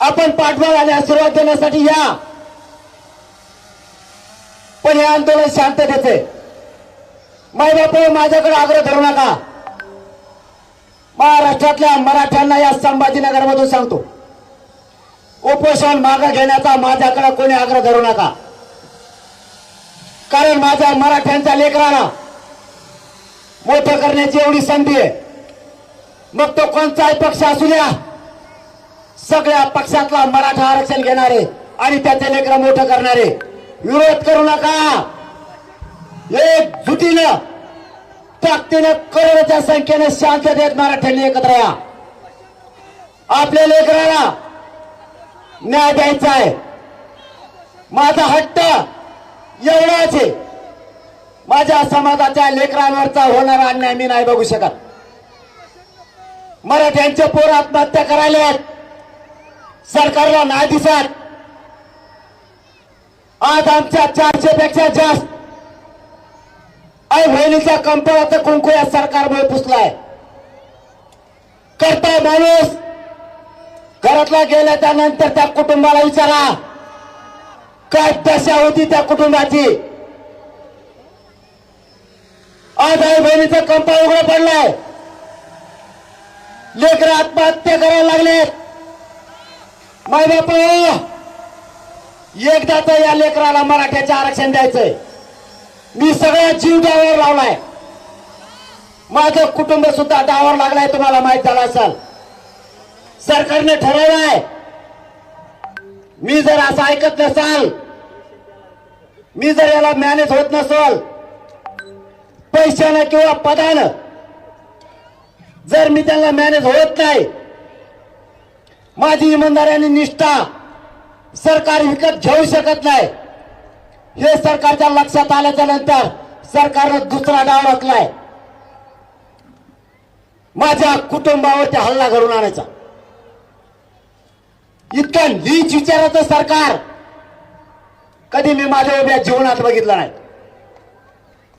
आपण पाठबळ आणि आशीर्वाद देण्यासाठी या. पण हे आंदोलन शांततेचे. माय बापू माझ्याकडे आग्रह धरू नका. महाराष्ट्रातल्या मराठ्यांना या संभाजीनगरमधून सांगतो. उपोषण मागे घेण्याचा माझ्याकडे कोणी आग्रह धरू नका. कारण माझ्या मराठ्यांच्या लेकराला मोठं करण्याची एवढी संधी आहे. मग तो कोणताही पक्ष असू द्या. सगळ्या पक्षातला मराठा आरक्षण घेणारे आणि त्याचे लेकर मोठं करणारे. विरोध करू नका. एक जुटीनं ताकदीनं करोडच्या संख्येने शांततेत मराठ्यांनी एकत्र या. आपल्या लेकराला न्याय द्यायचा आहे. माझा हट्ट एवढाच आहे. माझ्या समाजाच्या लेकरांवरचा होणारा अन्याय मी नाही बघू शकत. मराठ्यांचे पोर आत्महत्या करायला आहेत. सरकारला नाही दिसत. आज आमच्या चारशे पेक्षा जास्त आई बहिणीच्या कंपाळाचं कुंकू या सरकारमुळे पुसलाय. करता माणूस. घरातला गेला त्यानंतर त्या कुटुंबाला विचारा. काय दशा होती त्या कुटुंबाची? आज आई बहिणीचा कंपाळ उघड पडलाय. लेकर आत्महत्या करायला लागलेत. माय बाप एकदा तर या लेकराला मराठ्याचे आरक्षण द्यायचंय. मी सगळ्या जीव डावावर लावलाय. माझं कुटुंब सुद्धा डावावर लागलाय तुम्हाला माहीत झालं असाल. सरकारने ठरवलंय. मी जर असं ऐकत नसाल मी जर याला मॅनेज होत नसल पैशानं किंवा पदानं जर मी त्यांना मॅनेज होत नाही माझी इमानदारी आणि निष्ठा सरकार विकत घेऊ शकत नाही. हे सरकारच्या लक्षात आल्याच्यानंतर सरकारनं दुसरा डाव रचलाय माझ्या कुटुंबावरती हल्ला घडून आणायचा. इतकं लीच विचाराचं सरकार कधी मी माझ्या उभ्या जीवनात बघितलं नाही.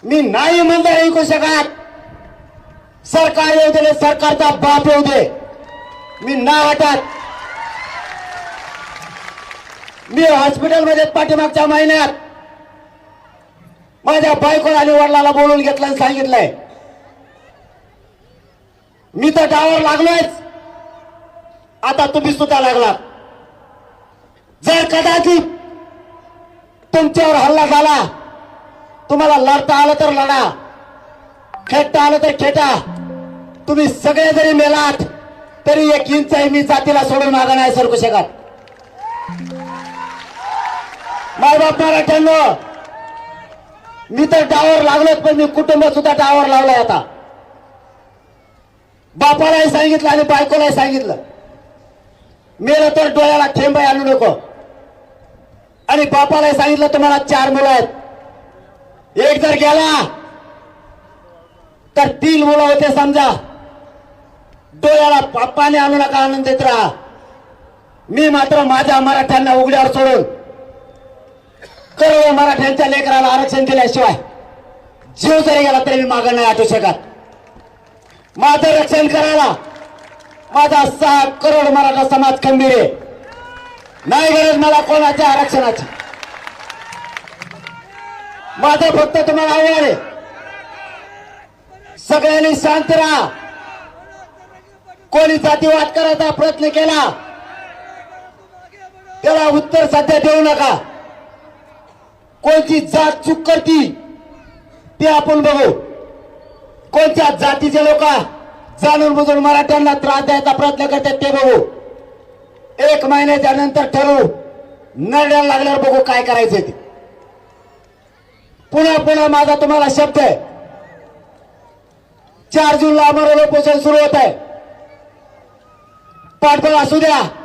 मी नाही इमानदारी ऐकू शकत. सरकार येऊ दे सरकारचा बाप येऊ दे. मी ना वाटत मी हॉस्पिटलमध्ये पाठीमागच्या महिन्यात माझ्या बायकोला आणि वडिलाला बोलून घेतलं आणि सांगितलंय. मी तर डावर लागलोयच. आता तुम्ही सुद्धा लागला. जर कदाचित तुमच्यावर हल्ला झाला तुम्हाला लढता आलं तर लढा खेटता आलं तर खेटा. तुम्ही सगळे जरी मेलात तरी एक इंच मी जातीला सोडून मागा नाही सरकू शकत. मायबाप मराठ्यांनो मी तर डावर लागलोच पण मी कुटुंब सुद्धा डावर लावला आता. बापालाही सांगितलं आणि बायकोलाही सांगितलं. मेलं तर डोळ्याला ठेंबाई आणू नको. आणि बापालाही सांगितलं तुम्हाला चार मुलं आहेत. एक जर गेला तर तीन मुलं होते समजा. डोळ्याला पाणी आणू नका आनंद देत राहा. मी मात्र माझ्या मराठ्यांना उघड्यावर सोडून करोडो मराठ्यांच्या लेकराला आरक्षण दिल्याशिवाय जीव जरी गेला तरी मी मागं नाही आठवू शकत. माझं रक्षण करायला माझा सहा करोड मराठा समाज खंबीर आहे. नाही गरज मला कोणाच्या आरक्षणाची. माझं फक्त तुम्हाला आव्हान आहे. सगळ्यांनी शांत राहा. कोणी जातीवाद करायचा प्रयत्न केला त्याला उत्तर सध्या देऊ नका. कोणची जात चूक करती ते आपण बघू. कोणत्या जातीचे लोक जाणून बुजून मराठ्यांना त्रास द्यायचा प्रयत्न करतात ते बघू. एक महिन्याच्या नंतर ठरवू. नरड्याला लागल्यावर बघू काय करायचं ते. पुन्हा पुन्हा माझा तुम्हाला शब्द आहे. चार जूनला आम्हाला उपोषण सुरू होत आहे. पाठबळ असू द्या.